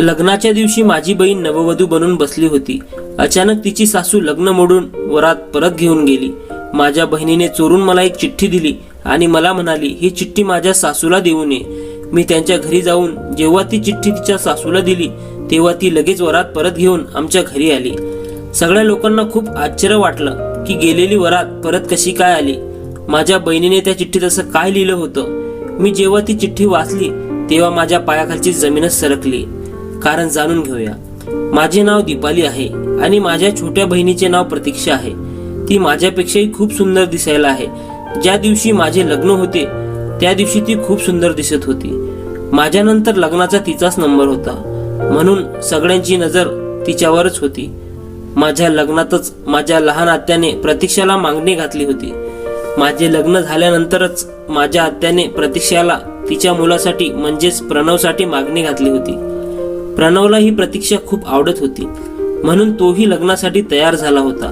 लग्नाच्या दिवशी माझी बहीण नववधू बनून बसली होती. अचानक तिची सासू लग्न मोडून वरात परत घेऊन गेली. माझ्या बहिणीने चोरून मला एक चिठ्ठी दिली आणि मला म्हणाली ही चिठ्ठी माझ्या सासूला देऊ नये मी त्यांच्या घरी जाऊन जेव्हा ती चिठ्ठी तिच्या सासूला दिली तेव्हा ती लगेच वरात परत घेऊन आमच्या घरी आली. सगळ्या लोकांना खूप आश्चर्य वाटलं की गेलेली वरात परत कशी काय आली. माझ्या बहिणीने त्या चिठ्ठीत असं काय लिहिलं होतं? मी जेव्हा ती चिठ्ठी वाचली तेव्हा माझ्या पायाखालची जमीनच सरकली. कारण जाणून घेऊया. माझे नाव दीपाली आहे आणि माझ्या छोट्या बहिणीचे नाव प्रतीक्षा आहे. ती माझ्यापेक्षाही खूप सुंदर दिसायला आहे. ज्या दिवशी माझे लग्न होते त्या दिवशी ती खूप सुंदर दिसत होती. माझ्यानंतर लग्नाचा तिचाच नंबर होता. म्हणून सगळ्यांची नजर तिच्यावरच होती. माझ्या लग्नातच माझ्या लहान आत्याने प्रतीक्षाला मागणी घातली होती. माझे लग्न झाल्यानंतरच माझ्या आत्याने प्रतीक्षाला तिच्या मुलासाठी म्हणजेच प्रणवसाठी मागणी घातली होती. प्रणवला ही प्रतीक्षा खूप आवडत होती. म्हणून तोही लग्नासाठी तयार झाला होता.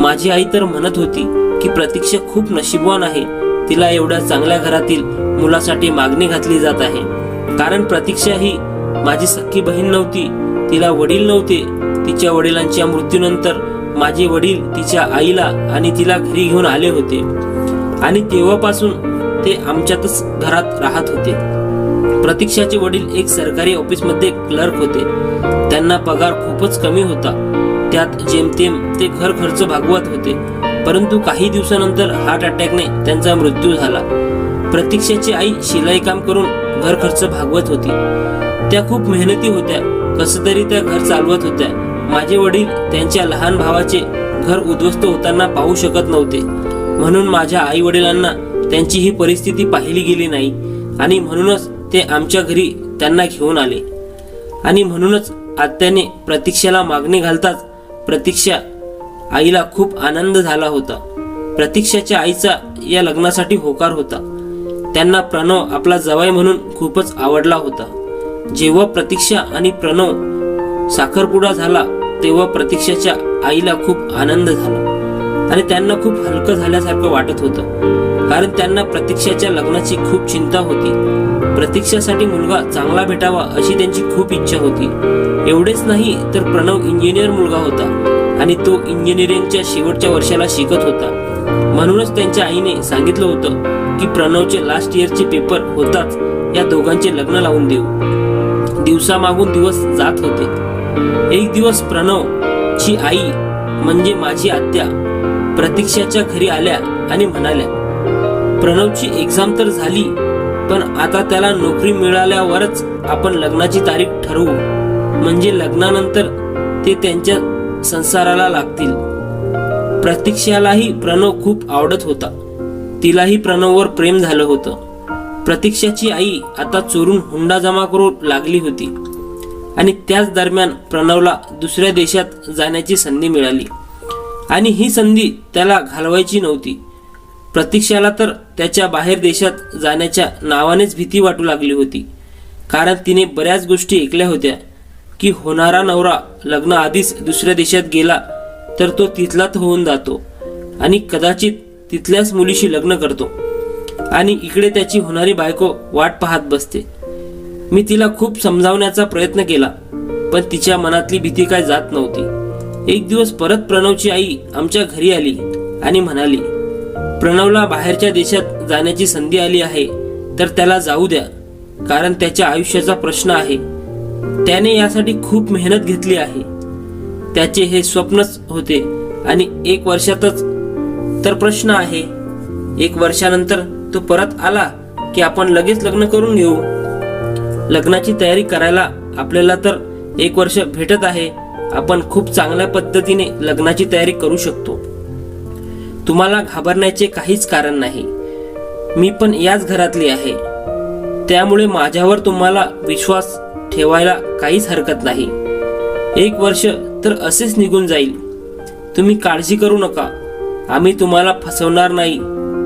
माझी आई तर म्हणत होती की प्रतीक्षा खूप नशीबवान आहे. तिला एवढ्या चांगल्या घरातील मुलासाठी मागणी घातली जात आहे. कारण प्रतीक्षा ही माझी सख्खी बहीण नव्हती. तिला वडील नव्हते. तिच्या वडिलांच्या मृत्यूनंतर माझे वडील तिच्या आईला आणि तिला घरी घेऊन आले होते. आणि तेव्हापासून ते आमच्यातच घरात राहत होते. प्रतीक्षाचे वडील एक सरकारी ऑफिसमध्ये क्लर्क होते. त्यांना पगार खूपच कमी होता. त्यात जेमतेम ते घर खर्च भागवत होते. परंतु काही दिवसानंतर हार्ट अटॅकने त्यांचा मृत्यू झाला. प्रतीक्षाची आई शिलाई काम करून घर खर्च भागवत होती. त्या खूप मेहनती होत्या. कसं तरी त्या घर चालवत होत्या. माझे वडील त्यांच्या लहान भावाचे घर उद्ध्वस्त होताना पाहू शकत नव्हते. म्हणून माझ्या आई वडिलांना त्यांची ही परिस्थिती पाहिली गेली नाही. आणि म्हणूनच ते आमच्या घरी त्यांना घेऊन आले. आणि म्हणूनच आत्याने प्रतीक्षाला मागणी घालताच प्रतीक्षा आईला खूप आनंद झाला होता. प्रतीक्षाच्या आईचा या लग्नासाठी होकार होता. त्यांना प्रणव आपला जवाई म्हणून खूपच आवडला होता. जेव्हा प्रतीक्षा आणि प्रणव साखरपुडा झाला तेव्हा प्रतीक्षाच्या आईला खूप आनंद झाला. आणि त्यांना खूप हलकं झाल्यासारखं वाटत होतं. कारण त्यांना प्रतीक्षाच्या लग्नाची खूप चिंता होती. प्रतीक्षासाठी मुलगा चांगला भेटावा अशी त्यांची खूप इच्छा होती. एवढेच नाही तर प्रणव इंजिनियर मुलगा होता आणि तो इंजिनिअरिंगच्या शेवटच्या वर्षाला शिकत होता. म्हणूनच त्यांच्या आईने सांगितलं होतं की प्रणवचे लास्ट इयरचे पेपर होताच या दोघांचे लग्न लावून देऊ. दिवसामागून दिवस जात होते. एक दिवस प्रणव ची आई म्हणजे माझी आत्या प्रतीक्षाच्या घरी आल्या आणि म्हणाल्या प्रणवची एक्झाम तर झाली पण आता त्याला नोकरी मिळाल्यावरच आपण लग्नाची तारीख ठरवू. म्हणजे लग्नानंतर ते त्यांच्या संसाराला लागतील. प्रतीक्षालाही प्रणव खूप आवडत होता. तिलाही प्रणववर प्रेम झालं होतं. प्रतीक्षाची आई आता चोरून हुंडा जमा करू लागली होती. आणि त्याच दरम्यान प्रणवला दुसऱ्या देशात जाण्याची संधी मिळाली. आणि ही संधी त्याला घालवायची नव्हती. प्रतीक्षाला तर त्याच्या बाहेर देशात जाण्याच्या नावानेच भीती वाटू लागली होती. कारण तिने बऱ्याच गोष्टी ऐकल्या होत्या की होणारा नवरा लग्न आधीच दुसऱ्या देशात गेला तर तो तिथलाच होऊन जातो आणि कदाचित तिथल्याच मुलीशी लग्न करतो. आणि इकडे त्याची होणारी बायको वाट पाहत बसते. मी तिला खूप समजावण्याचा प्रयत्न केला पण तिच्या मनातली भीती काय जात नव्हती. एक दिवस परत प्रणवची आई आमच्या घरी आली आणि म्हणाली प्रणवला बाहेरच्या देशात जाण्याची संधी आली आहे तर त्याला जाऊ द्या कारण त्याच्या आयुष्याचा प्रश्न आहे. त्याने यासाठी खूप मेहनत घेतली आहे. त्याचे हे स्वप्नच होते आणि एक वर्षातच तर प्रश्न आहे. एक वर्षानंतर तो परत आला की आपण लगेच लग्न करून घेऊ. लग्नाची तयारी करायला आपल्याला तर एक वर्ष भेटत आहे आपण खूप चांगल्या पद्धतीने लग्नाची तयारी करू शकतो. तुम्हाला घाबरण्याचे काहीच कारण नाही. मी पण याच घरातली आहे. त्यामुळे माझ्यावर तुम्हाला विश्वास ठेवायला काहीच हरकत नाही. एक वर्ष तर असेच निघून जाईल. तुम्ही काळजी करू नका. आम्ही तुम्हाला फसवणार नाही.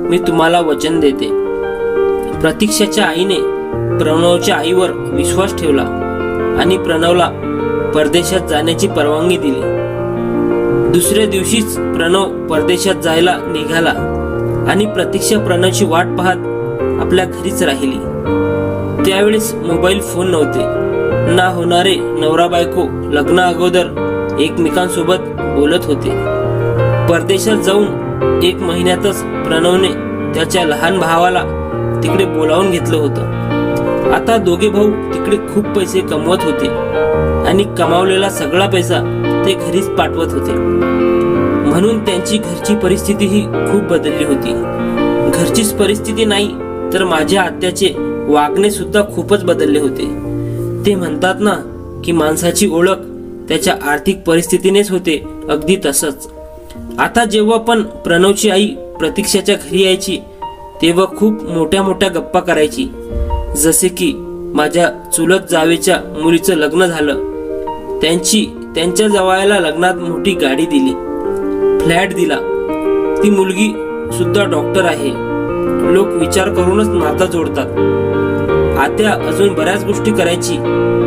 मी तुम्हाला वचन देते. प्रतीक्षाच्या आईने प्रणवच्या आईवर विश्वास ठेवला आणि प्रणवला परदेशात जाण्याची परवानगी दिली. दुसऱ्या दिवशीच प्रणव परदेशात जायला निघाला आणि प्रतीक्षा प्रणवची वाट पाहत आपल्या घरीच राहिली. त्यावेळेस मोबाईल फोन नव्हते. ना होणारे नवरा बायको लग्न अगोदर एकमेकांसोबत बोलत होते. परदेशात जाऊन एक महिन्यातच प्रणवने त्याच्या लहान भावाला तिकडे बोलावून घेतलं होतं. आता दोघे भाऊ तिकडे खूप पैसे कमवत होते. आणि कमावलेला सगळा पैसा ते घरीच पाठवत होते. म्हणून त्यांची घरची परिस्थिती ही खूप बदलली होती. घरचीच परिस्थिती नाही तर माझ्या आत्याचे वागणे सुद्धा खूपच बदलले होते. ते म्हणतात ना की माणसाची ओळख त्याच्या आर्थिक परिस्थितीनेच होते अगदी तसंच. आता जेव्हा पण प्रणवची आई प्रतीक्षाच्या घरी यायची तेव्हा खूप मोठ्या मोठ्या गप्पा करायची. जसे की माझ्या चुलत जावेच्या मुलीचं लग्न झालं त्यांची त्यांच्या जवायला लग्नात मोठी गाडी दिली. फ्लॅट दिला. ती मुलगी सुद्धा डॉक्टर आहे. लोक विचार करूनच नाता जोडतात. आत्या अजून बऱ्याच गोष्टी करायची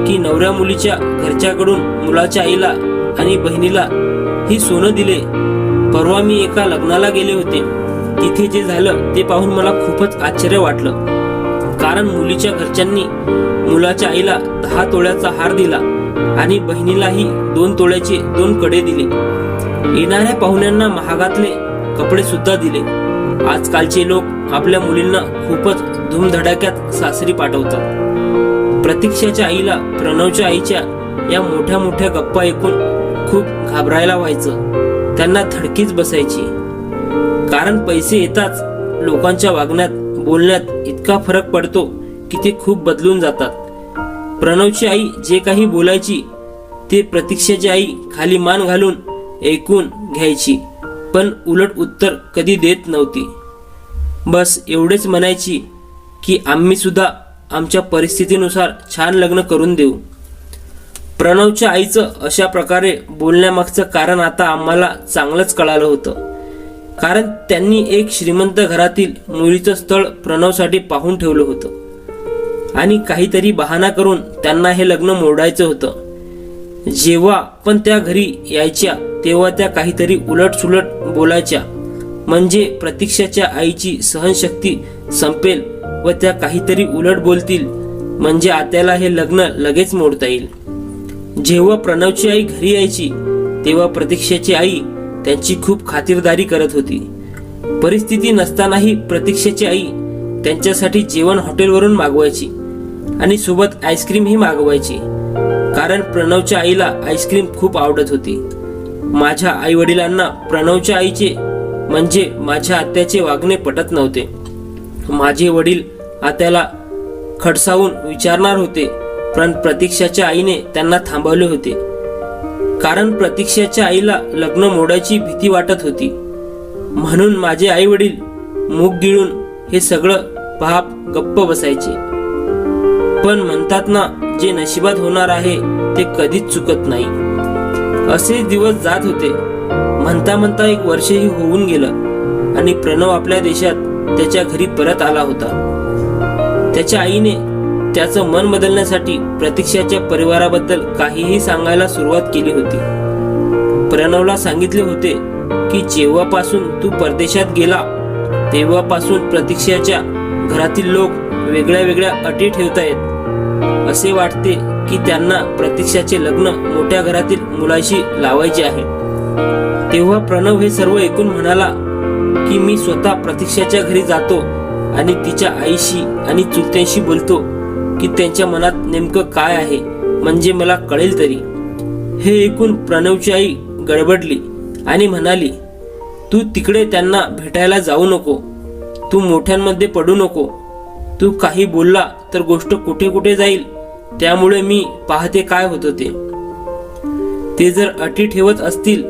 की नवऱ्या मुलीच्या घरच्याकडून मुलाच्या आईला आणि बहिणीला ही सोनं दिले. परवा मी एका लग्नाला गेले होते. तिथे जे झालं ते पाहून मला खूपच आश्चर्य वाटलं. कारण मुलीच्या घरच्यांनी मुलाच्या आईला दहा तोळ्याचा हार दिला. आणि बहिणीलाही दोन तोळ्याचे दोन कडे दिले. येणाऱ्या पाहुण्यांना महागातले कपडे सुद्धा दिले. आजकालचे लोक आपल्या मुलींना खूपच धूमधडाक्यात सासरी पाठवतात. प्रतीक्षाच्या आईला प्रणवच्या आईच्या या मोठ्या मोठ्या गप्पा ऐकून खूप घाबरायला व्हायचं. त्यांना धडकीच बसायची. कारण पैसे येताच लोकांच्या वागण्यात बोलण्यात इतका फरक पडतो की ते खूप बदलून जातात. प्रणवची आई जे काही बोलायची ते प्रतीक्षाची आई खाली मान घालून ऐकून घ्यायची पण उलट उत्तर कधी देत नव्हती. बस एवढेच म्हणायची की आम्ही सुद्धा आमच्या परिस्थितीनुसार छान लग्न करून देऊ. प्रणवच्या आईचं अशा प्रकारे बोलण्यामागचं कारण आता आम्हाला चांगलंच कळालं होतं. कारण त्यांनी एक श्रीमंत घरातील मुलीचं स्थळ प्रणवसाठी पाहून ठेवलं होतं. आणि काहीतरी बहाणा करून त्यांना हे लग्न मोडायचं होतं. जेव्हा पण त्या घरी यायच्या तेव्हा त्या काहीतरी उलट बोलायच्या. म्हणजे प्रतीक्षाच्या आईची सहनशक्ती संपेल व त्या काहीतरी उलट बोलतील. म्हणजे आत्याला हे लग्न लगेच मोडता येईल. जेव्हा प्रणवची आई घरी यायची तेव्हा प्रतीक्षाची आई त्यांची खूप खातिरदारी करत होती. परिस्थिती नसतानाही प्रतीक्षेची आई त्यांच्यासाठी जेवण हॉटेलवरून मागवायची. आणि सोबत आईस्क्रीमही मागवायची. कारण प्रणवच्या आईला आईस्क्रीम खूप आवडत होती. माझ्या आई वडिलांना प्रणवच्या आईचे म्हणजे माझ्या आत्याचे वागणे पटत नव्हते. माझे वडील आत्याला खडसावून विचारणार होते पण प्रतीक्षाच्या आईने त्यांना थांबवले होते. कारण प्रतीक्षाच्या आईला लग्न मोडायची भीती वाटत होती. म्हणून माझे आई वडील मूग गिळून हे सगळं पाप गप्प बसायचे. पण म्हणतात ना जे नशिबात होणार आहे ते कधीच चुकत नाही. असे दिवस जात होते. म्हणता म्हणता एक वर्षही होऊन गेलं आणि प्रणव आपल्या देशात त्याच्या घरी परत आला होता. त्याच्या आईने त्याचं मन बदलण्यासाठी प्रतीक्षाच्या परिवाराबद्दल काहीही सांगायला सुरुवात केली होती. प्रणवला सांगितले होते की जेव्हापासून तू परदेशात गेला तेव्हापासून प्रतीक्षाच्या घरातील लोक वेगळ्या वेगळ्या अटी ठेवतायत. असे वाटते की त्यांना प्रतीक्षाचे लग्न मोठ्या घरातील मुलाशी लावायचे आहे. तेव्हा प्रणव हे सर्व ऐकून म्हणाला की मी स्वतः प्रतीक्षाच्या घरी जातो आणि तिच्या आईशी आणि चुलत्यांशी बोलतो की त्यांच्या मनात नेमकं काय आहे म्हणजे मला कळेल तरी. हे ऐकून प्रणवची आई गडबडली आणि म्हणाली तू तिकडे त्यांना भेटायला जाऊ नको. तू मोठ्यांमध्ये पडू नको. तू काही बोलला तर गोष्ट कुठे कुठे जाईल? त्यामुळे मी पाहते काय होतं ते. ते जर अटी ठेवत असतील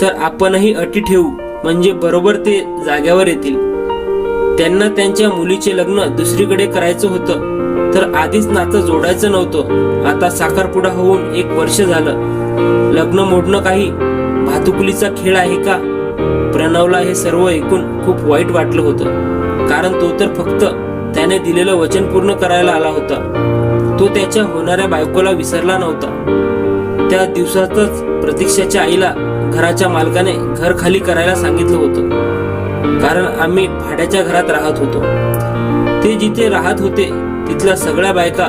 तर आपणही अटी ठेवू म्हणजे बरोबर ते जाग्यावर येतील. त्यांना त्यांच्या मुलीचे लग्न दुसरीकडे करायचं होतं तर आधीच नातं जोडायचं नव्हतं. आता साखरपुडा होऊन एक वर्ष झालं. लग्न मोडणं काही भातुकुलीचा खेळ आहे का? प्रणवला हे सर्व ऐकून खूप वाईट वाटलं होतं. कारण तो तर फक्त त्याने दिलेलं वचन पूर्ण करायला आला होता. तो त्याच्या होणाऱ्या बायकोला विसरला नव्हता. त्या दिवसातच प्रतीक्षाच्या आईला घराच्या मालकाने घर खाली करायला सांगितलं होतं. कारण आम्ही भाड्याच्या घरात राहत होतो. ते जिथे राहत होते तिथल्या सगळ्या बायका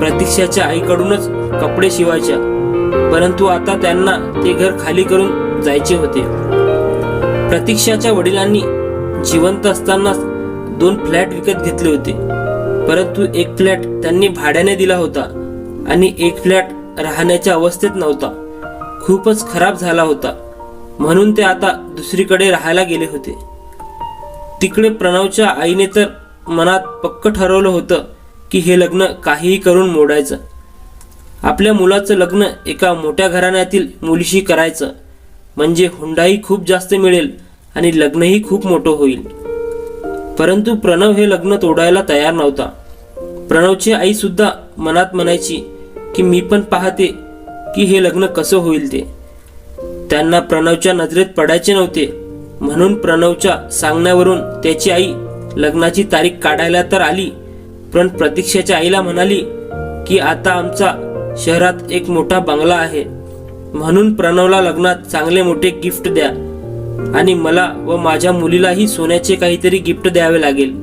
प्रतीक्षाच्या आईकडूनच कपडे शिवायच्या. परंतु आता त्यांना ते घर खाली करून जायचे होते. प्रतीक्षाच्या वडिलांनी जिवंत असतानाच दोन फ्लॅट विकत घेतले होते. परंतु एक फ्लॅट त्यांनी भाड्याने दिला होता आणि एक फ्लॅट राहण्याच्या अवस्थेत नव्हता. खूपच खराब झाला होता. म्हणून ते आता दुसरीकडे राहायला गेले होते. तिकडे प्रणवच्या आईने तर मनात पक्क ठरवलं होतं की हे लग्न काहीही करून मोडायचं. आपल्या मुलाचं लग्न एका मोठ्या घराण्यातील मुलीशी करायचं. म्हणजे हुंडाही खूप जास्त मिळेल आणि लग्नही खूप मोठं होईल. परंतु प्रणव हे लग्न तोडायला तयार नव्हता. प्रणवची आई सुद्धा मनात म्हणायची की मी पण पाहते की हे लग्न कसं होईल ते. त्यांना प्रणवच्या नजरेत पडायचे नव्हते. म्हणून प्रणवच्या सांगण्यावरून त्याची आई लग्नाची तारीख काढायला तर आली पण प्रतीक्षाच्या आईला म्हणाली की आता आमचा शहरात एक मोठा बंगला आहे. म्हणून प्रणवला लग्नात चांगले मोठे गिफ्ट द्या. आणि मला व माझ्या मुलीलाही सोन्याचे काहीतरी गिफ्ट द्यावे लागेल.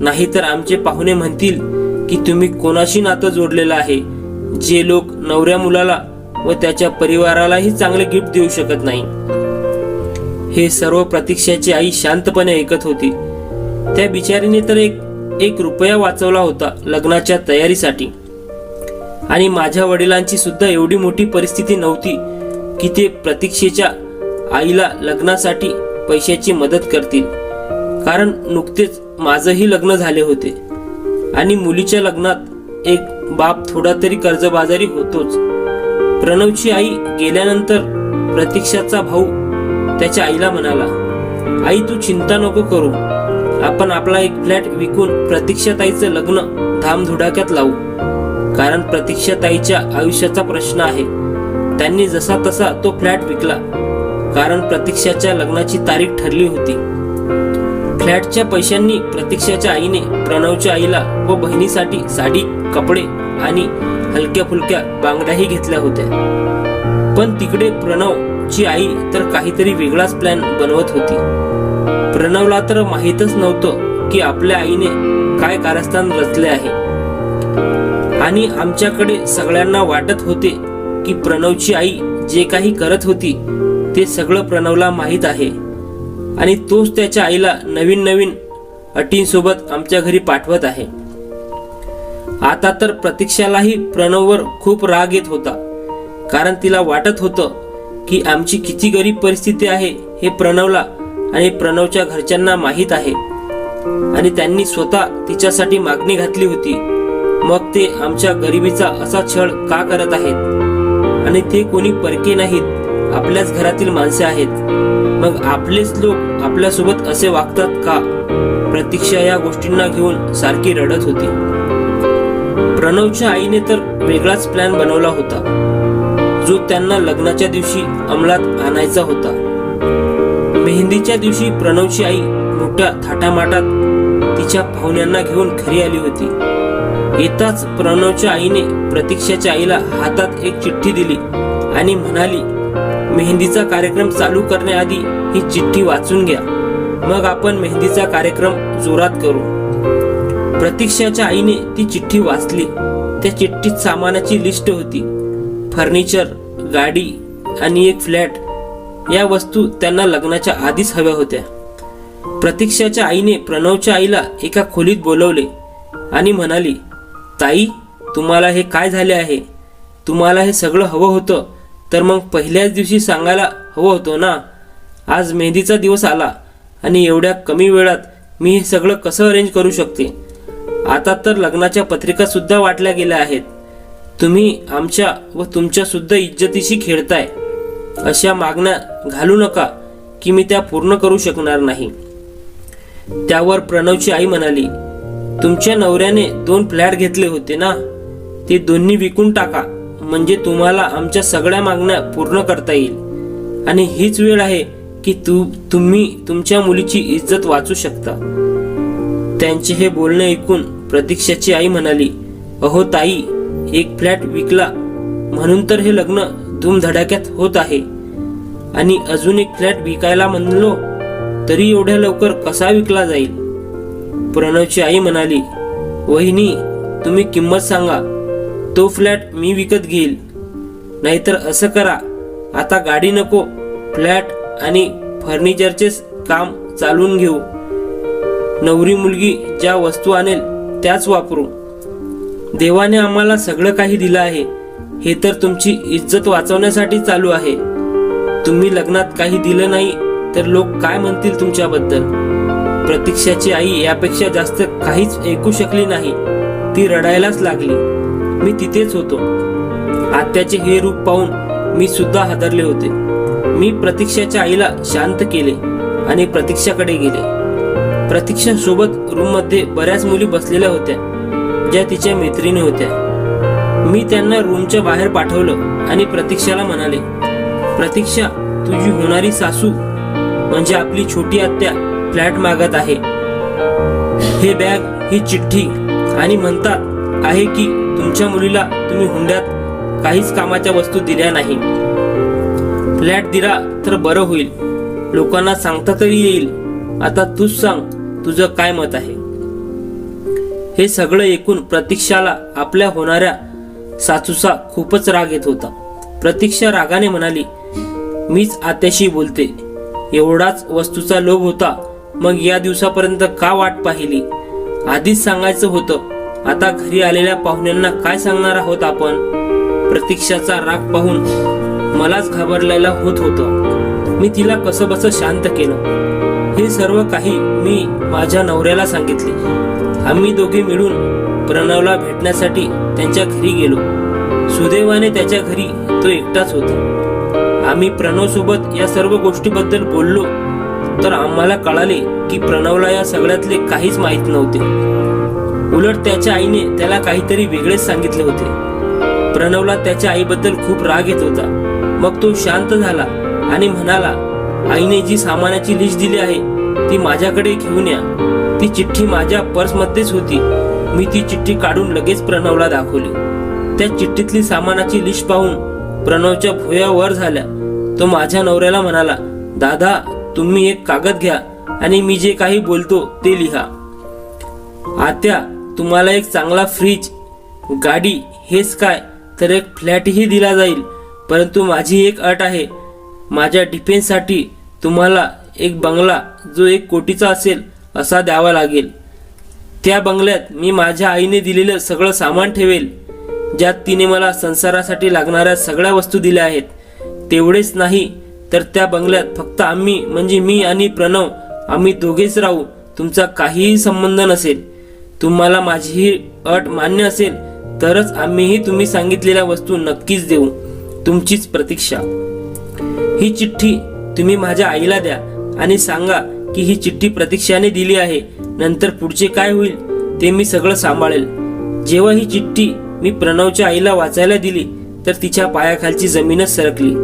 नाहीतर आमचे पाहुणे म्हणतील की तुम्ही कोणाशी नातं जोडलेलं आहे? जे लोक नवऱ्या मुलाला व त्याच्या परिवारालाही चांगले गिफ्ट देऊ शकत नाही. हे सर्व प्रतीक्षाची आई शांतपणे ऐकत होती. त्या बिचारीने तर एक एक रुपया वाचवला होता लग्नाच्या तयारीसाठी. आणि माझ्या वडिलांची सुद्धा एवढी मोठी परिस्थिती नव्हती की ते प्रतीक्षेच्या आईला लग्नासाठी पैशाची मदत करतील. कारण नुकतेच माझंही लग्न झाले होते. आणि मुलीच्या लग्नात एक बाप थोडा तरी कर्जबाजारी होतोच. प्रणवची आई गेल्यानंतर प्रतीक्षाचा भाऊ त्याच्या आईला म्हणाला आई तू चिंता नको करू. आपण आपला एक फ्लॅट विकून प्रतीक्षाताईचं लग्न धामधुडाक्यात लावू. कारण प्रतीक्षाताईच्या आयुष्याचा प्रश्न आहे. त्यांनी जसा तसा तो फ्लॅट विकला. कारण प्रतीक्षाच्या लग्नाची तारीख ठरली होती. फ्लॅटच्या पैशांनी प्रतीक्षाच्या आईने प्रणवच्या आईला व बहिणीसाठी साडी कपडे आणि हलक्या फुलक्या बांगड्याही घेतल्या होत्या. पण तिकडे प्रणवची आई तर काहीतरी वेगळाच प्लॅन बनवत होती. प्रणवला तर माहीतच नव्हतं की आपल्या आईने काय कारस्थान रचले आहे. आणि आमच्याकडे सगळ्यांना वाटत होते की प्रणवची आई जे काही करत होती ते सगळं प्रणवला माहीत आहे. आणि तोच त्याच्या आईला नवीन नवीन अटींसोबत आमच्या घरी पाठवत आहे. आता तर प्रतीक्षालाही प्रणववर खूप राग येत होता. कारण तिला वाटत होतं की आमची किती गरीब परिस्थिती आहे हे प्रणवला आणि प्रणवच्या घरच्यांना माहीत आहे. आणि त्यांनी स्वतः तिच्यासाठी मागणी घातली होती. मग ते आमच्या गरिबीचा असा छळ का करत आहेत? आणि ते कोणी परके नाहीत. आपल्याच घरातील माणसे आहेत. मग आपलेच लोक आपल्यासोबत असे वागतात का? प्रतीक्षा या गोष्टींना घेऊन सारखी रडत होती. प्रणवच्या आईने तर वेगळाच प्लॅन बनवला होता. जो त्यांना लग्नाच्या दिवशी अंमलात आणायचा होता. मेहंदीच्या दिवशी प्रणवची आई मोठ्या थाटामाटात तिच्या पाहुण्यांना घेऊन घरी आली होती. येताच प्रणवच्या आईने प्रतीक्षाच्या आईला हातात एक चिठ्ठी दिली आणि म्हणाली मेहंदीचा कार्यक्रम चालू करण्याआधी ही चिठ्ठी वाचून घ्या. मग आपण मेहंदीचा कार्यक्रम जोरात करू. प्रतीक्षाच्या आईने ती चिठ्ठी वाचली. त्या चिठ्ठीत सामानाची लिस्ट होती. फर्निचर गाडी आणि एक फ्लॅट. या वस्तू त्यांना लग्नाच्या आधीच हव्या होत्या. प्रतीक्षाच्या आईने प्रणवच्या आईला एका खोलीत बोलवले आणि म्हणाली ताई तुम्हाला हे काय झाले आहे? तुम्हाला हे सगळं हवं होतं तर मग पहिल्याच दिवशी सांगायला हवं होतं ना? आज मेहंदीचा दिवस आला आणि एवढ्या कमी वेळात मी हे सगळं कसं अरेंज करू शकते? आता तर लग्नाच्या पत्रिका सुद्धा वाटल्या गेल्या आहेत. तुम्ही आमच्या व तुमच्या सुद्धा इज्जतीशी खेळताय. अशा मागण्या घालू नका की मी त्या पूर्ण करू शकणार नाही. त्यावर प्रणवची आई म्हणाली तुमच्या नवऱ्याने दोन फ्लॅट घेतले होते ना? ते दोन्ही विकून टाका. म्हणजे तुम्हाला आमच्या सगळ्या मागण्या पूर्ण करता येईल. आणि हीच वेळ आहे की तू तुम्ही तुमच्या मुलीची इज्जत वाचू शकता. त्यांचे हे बोलणे ऐकून प्रतीक्षाची आई म्हणाली अहो ताई एक फ्लॅट विकला. म्हणून तर हे लग्न धूमधडाक्यात होत आहे. आणि अजून एक फ्लॅट विकायला म्हणलो तरी एवढ्या लवकर कसा विकला जाईल? प्रणवची आई म्हणाली वहिनी तुम्ही किंमत सांगा. तो फ्लॅट मी विकत घेईल. नाहीतर असं करा आता गाडी नको फ्लॅट आणि फर्निचरचे काम चालून घेऊ. नवरी मुलगी ज्या वस्तू आणेल त्याच वापरू. देवाने आम्हाला सगळं काही दिलं आहे हे तर तुमची इज्जत वाचवण्यासाठी चालू आहे. तुम्ही लग्नात काही दिलं नाही तर लोक काय म्हणतील तुमच्याबद्दल? प्रतीक्षाची आई यापेक्षा जास्त काहीच ऐकू शकली नाही ती रडायलाच लागली. मी तिथेच होतो. आत्याचे हे रूप पाहून मी सुद्धा हादरले होते. मी प्रतीक्षाच्या आईला शांत केले आणि प्रतीक्षाकडे गेले. प्रतीक्षा सोबत रूममध्ये बऱ्याच मुली बसलेल्या होत्या ज्या तिच्या मैत्रिणी होत्या. मी त्यांना रूमच्या बाहेर पाठवलं आणि प्रतीक्षाला म्हणाले प्रतीक्षा तुझी होणारी सासू म्हणजे आपली छोटी आत्या फ्लॅट मागत आहे. हे बॅग ही चिठ्ठी आणि म्हणतात आहे की तुमच्या मुलीला तुम्ही हुंड्यात काहीच कामाच्या वस्तू दिल्या नाही. फ्लॅट दिला तर बरं होईल. लोकांना सांगता तरी येईल. आता तूच सांग तुझं काय मत आहे? हे सगळं ऐकून प्रतीक्षाला आपल्या होणाऱ्या सासूचा खूपच राग येत होता. प्रतीक्षा रागाने म्हणाली मीच आत्याशी बोलते. एवढाच वस्तूचा लोभ होता. मग या दिवसापर्यंत का वाट पाहिली? आधीच सांगायचं होतं आता घरी आलेल्या पाहुण्यांना काय सांगणार आहोत आपण? प्रतीक्षाचा राग पाहून मलाच घाबरलेला होत होतं. मी तिला कसं बस शांत केलं. हे सर्व काही मी माझ्या नवऱ्याला सांगितले. आम्ही दोघे मिळून प्रणवला भेटण्यासाठी त्यांच्या घरी गेलो. सुदैवाने त्याच्या घरी तो एकटाच होता. आम्ही प्रणव सोबत या सर्व गोष्टीबद्दल बोललो तर आम्हाला कळाले की प्रणवला या सगळ्यातले काहीच माहीत नव्हते. उलट त्याच्या आईने त्याला काहीतरी वेगळेच सांगितले होते. प्रणवला त्याच्या आईबद्दल खूप राग येत होता. मग तो शांत झाला आणि म्हणाला आईने जी सामानाची लिस्ट दिली आहे ती माझ्याकडे घेऊन या. ती चिठ्ठी माझ्या पर्समध्येच होती. मी ती चिठ्ठी काढून लगेच प्रणवला दाखवली. त्या चिठ्ठीतली सामानाची लिस्ट पाहून प्रणवच्या भुया वर झाल्या. तो माझ्या नवऱ्याला म्हणाला दादा तुम्ही एक कागद घ्या आणि मी जे काही बोलतो ते लिहा. आत्या तुम्हाला एक चांगला फ्रीज गाडी हेच काय? तर एक फ्लॅटही दिला जाईल. परंतु माझी एक अट आहे. माझ्या डिफेन्ससाठी तुम्हाला एक बंगला जो एक कोटीचा असेल असा द्यावा लागेल. त्या बंगल्यात मी माझ्या आईने दिलेलं सगळं सामान ठेवेल. ज्यात तिने मला संसारासाठी लागणाऱ्या सगळ्या वस्तू दिल्या आहेत. तेवढेच नाही तर त्या बंगल्यात फक्त आम्ही म्हणजे मी आणि प्रणव आम्ही दोघेच राहू. तुमचा काहीही संबंध नसेल. तुम्हाला माझी ही अट मान्य असेल तरच आम्हीही तुम्ही सांगितलेल्या वस्तू नक्कीच देऊ. तुमचीच प्रतीक्षा. ही चिठ्ठी तुम्ही माझ्या आईला द्या आणि सांगा की ही चिठ्ठी प्रतीक्षाने दिली आहे नंतर पुढचे काय होईल ते मी सगळं सांभाळेल. जेव्हा ही चिठ्ठी मी प्रणवच्या आईला वाचायला दिली तर तिच्या पायाखालची जमीनच सरकली.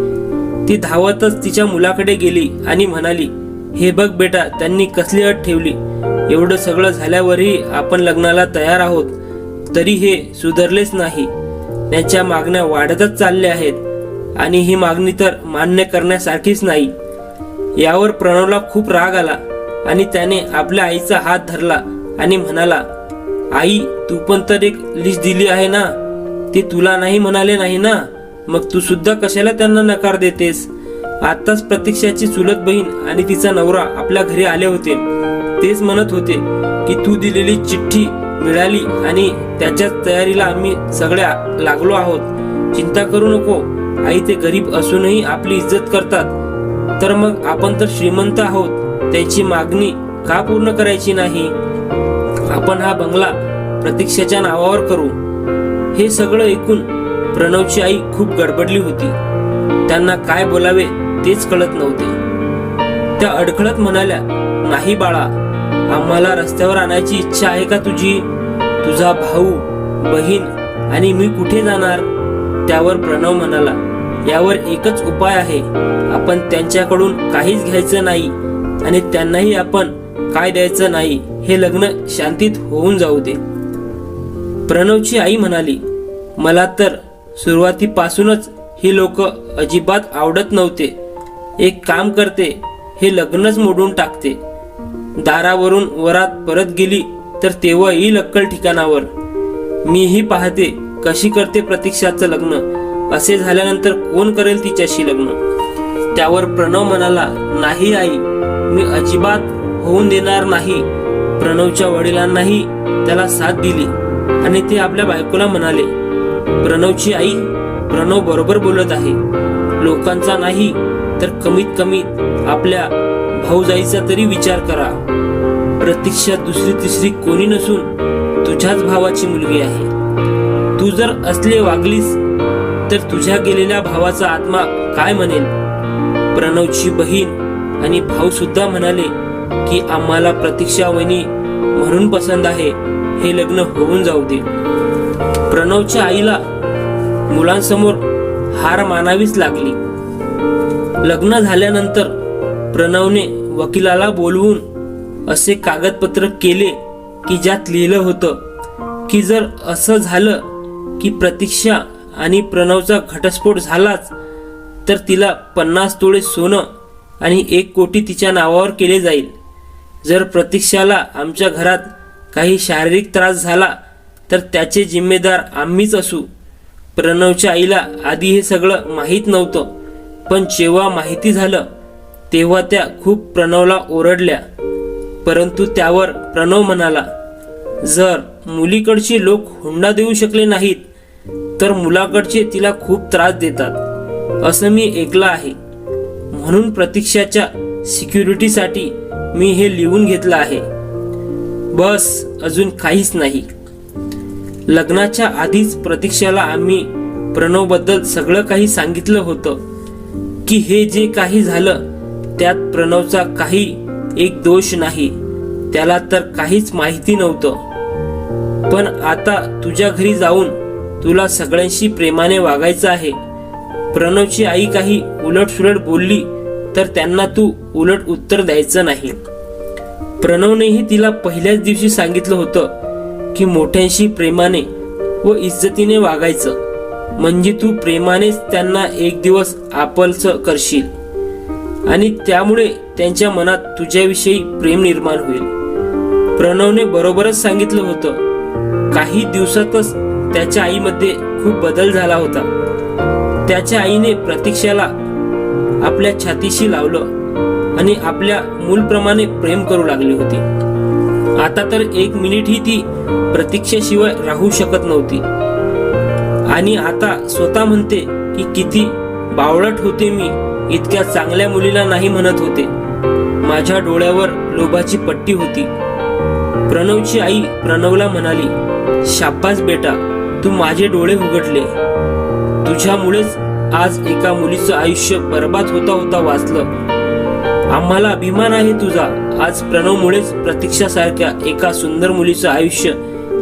ती धावतच तिच्या मुलाकडे गेली आणि म्हणाली हे बघ बेटा त्यांनी कसली अट ठेवली. एवढं सगळं झाल्यावरही आपण लग्नाला तयार आहोत तरी हे सुधारलेच नाही. त्यांच्या मागण्या वाढतच चालल्या आहेत आणि ही मागणी तर मान्य करण्यासारखीच नाही. यावर प्रणवला खूप राग आला आणि त्याने आपल्या आईचा हात धरला आणि म्हणाला आई तू पण तर एक लिस्ट दिली आहे ना? ते तुला नाही म्हणाले नाही ना? मग तू सुद्धा कशाला त्यांना नकार देतेस? आताच प्रतीक्षाची चुलत बहीण आणि तिचा नवरा आपल्या घरी आले होते. तेच म्हणत होते की तू दिलेली चिठ्ठी मिळाली आणि त्याच्याच तयारीला आम्ही सगळ्या लागलो आहोत. चिंता करू नको. आई ते गरीब असूनही आपली इज्जत करतात. तर मग आपण तर श्रीमंत आहोत. त्याची मागणी का पूर्ण करायची नाही? आपण हा बंगला प्रतीक्षेच्या नावावर करू. हे सगळं ऐकून प्रणवची आई खूप गडबडली होती. त्यांना काय बोलावे तेच कळत नव्हते. त्या अडखळत म्हणाल्या नाही बाळा आम्हाला रस्त्यावर आणायची इच्छा आहे का तुझी? तुझा भाऊ बहीण आणि मी कुठे जाणार? त्यावर प्रणव म्हणाला यावर एकच उपाय आहे. आपण त्यांच्याकडून काहीच घ्यायचं नाही आणि त्यांनाही आपण काय द्यायचं नाही हे लग्न शांतीत होऊन जाऊ दे. प्रणवची आई म्हणाली मला तर सुरुवातीपासूनच ही लोक अजिबात आवडत नव्हते. एक काम करते हे लग्नच मोडून टाकते. दारावरून वरात परत गेली तर तेव्हा येईल अक्कल ठिकाणावर. मीही पाहते कशी करते प्रतीक्षाचं लग्न? असे झाल्यानंतर कोण करेल तिच्याशी लग्न? त्यावर प्रणव म्हणाला नाही आई मी अजिबात होऊन देणार नाही. प्रणवच्या वडिलांनाही त्याला साथ दिली. आणि ते आपल्या बायकोला म्हणाले प्रणवची आई प्रणव बरोबर बोलत आहे. लोकांचा नाही तर कमीत कमी आपल्या भाऊजाईचा तरी विचार करा. प्रतीक्षा दुसरी तिसरी कोणी नसून तुझ्याच भावाची मुलगी आहे. तू जर असले वागलीस तर तुझ्या गेलेल्या भावाचा आत्मा काय म्हणेल? प्रणवची बहीण आणि भाऊ सुद्धा म्हणाले की आम्हाला प्रतीक्षा वहिनी म्हणून पसंत आहे. हे लग्न होऊन जाऊ दे. प्रणवच्या आईला मुलांसमोर हार मानावीच लागली. लग्न झाल्यानंतर प्रणवने वकिलाला बोलवून असे कागदपत्र केले की ज्यात लिहिलं होतं की जर असं झालं की प्रतीक्षा आणि प्रणवचा घटस्फोट झालाच तर तिला पन्नास तोळे सोनं आणि एक कोटी तिच्या नावावर केले जाईल. जर प्रतीक्षाला आमच्या घरात काही शारीरिक त्रास झाला तर त्याचे जिम्मेदार आम्हीच असू. प्रणवच्या आईला आधी हे सगळं माहीत नव्हतं पण जेव्हा माहिती झालं तेव्हा त्या खूप प्रणवला ओरडल्या. परंतु त्यावर प्रणव म्हणाला जर मुलीकडचे लोक हुंडा देऊ शकले नाहीत तर मुलाकडचे तिला खूप त्रास देतात असं मी ऐकलं आहे. म्हणून प्रतीक्षाच्या सिक्युरिटीसाठी मी हे लिहून घेतलं आहे. बस अजून काहीच नाही. लग्नाच्या आधीच प्रतीक्षाला आम्ही प्रणवबद्दल सगळं काही सांगितलं होतं की हे जे काही झालं त्यात प्रणवचा काही एक दोष नाही. त्याला तर काहीच माहिती नव्हतं. पण आता तुझ्या घरी जाऊन तुला सगळ्यांशी प्रेमाने वागायचं आहे. प्रणवची आई काही उलटसुलट बोलली तर त्यांना तू उलट उत्तर द्यायचं नाही. प्रणवनेही तिला पहिल्याच दिवशी सांगितलं होतं की मोठ्यांशी प्रेमाने व इज्जतीने वागायचं. म्हणजे तू प्रेमानेच त्यांना एक दिवस आपलचं करशील. आणि त्यामुळे त्यांच्या मनात तुझ्याविषयी प्रेम निर्माण होईल. प्रणवने बरोबरच सांगितलं होतं. काही दिवसातच त्याच्या आईमध्ये खूप बदल झाला होता. त्याच्या आईने प्रतीक्षाला आपल्या छातीशी लावलं आणि आपल्या मूलप्रमाणे प्रेम करू लागली होती. आता तर एक मिनिटही ती प्रतीक्षेशिवाय राहू शकत नव्हती. आणि आता स्वतः म्हणते की किती बावळट होते मी इतक्या चांगल्या मुलीला नाही म्हणत होते. माझ्या डोळ्यावर लोभाची पट्टी होती. प्रणवची आई प्रणवला म्हणाली शाब्बास बेटा तू माझे डोळे उघडले. तुझ्यामुळेच आज एका मुलीचं आयुष्य बर्बाद होता होता वाचलं. आम्हाला अभिमान आहे तुझा. आज प्रणवमुळेच प्रतीक्षासारख्या एका सुंदर मुलीचं आयुष्य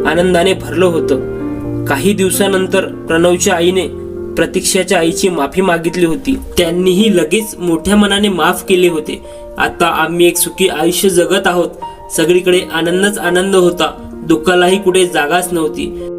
आनंदाने भरलं होतं. काही दिवसानंतर प्रणवच्या आईने प्रतीक्षाच्या आईची माफी मागितली होती. त्यांनीही लगेच मोठ्या मनाने माफ केले होते. आता आम्ही एक सुखी आयुष्य जगत आहोत. सगळीकडे आनंदच आनंद होता. दुःखालाही कुठे जागाच नव्हती.